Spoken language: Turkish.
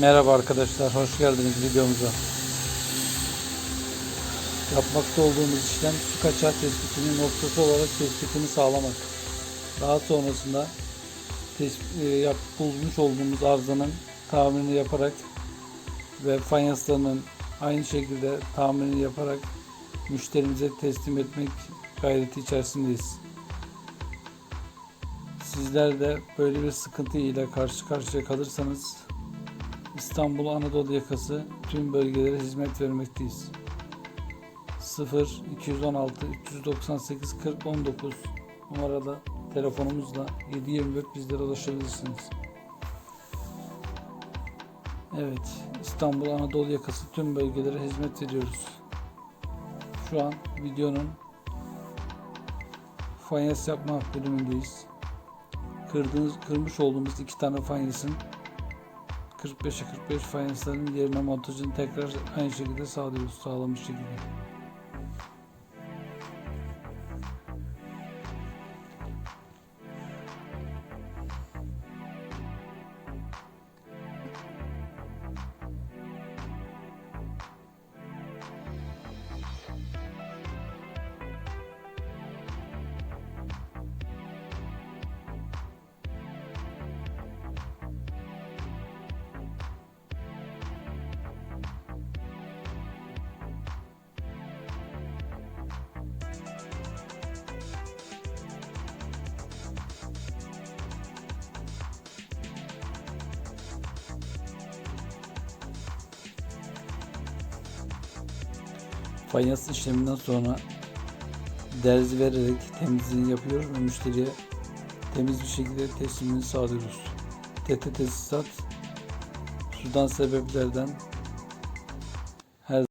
Merhaba arkadaşlar, hoş geldiniz videomuza. Yapmakta olduğumuz işlem su kaçağı tespitinin noktası olarak tespitini sağlamak. Daha sonrasında e, yap, bulmuş olduğumuz arızanın tamirini yaparak ve fayanslarının aynı şekilde tamirini yaparak müşterimize teslim etmek gayreti içerisindeyiz. Sizler de böyle bir sıkıntı ile karşı karşıya kalırsanız İstanbul Anadolu yakası tüm bölgelere hizmet vermekteyiz. 0 216 398 40 19 numarada telefonumuzla 724 bizlere ulaşabilirsiniz. Evet, İstanbul Anadolu yakası tüm bölgelere hizmet veriyoruz. Şu an videonun fayans yapma bölümündeyiz. Kırdığınız, kırmış olduğumuz iki tane fayansın 45'e 45 fayansların yerine montajını tekrar aynı şekilde sağlıyoruz sağlamış şekilde. Fayans işleminden sonra derzi vererek temizliğini yapıyoruz ve müşteriye temiz bir şekilde teslimini sağlıyoruz. TT tesisat sudan sebeplerden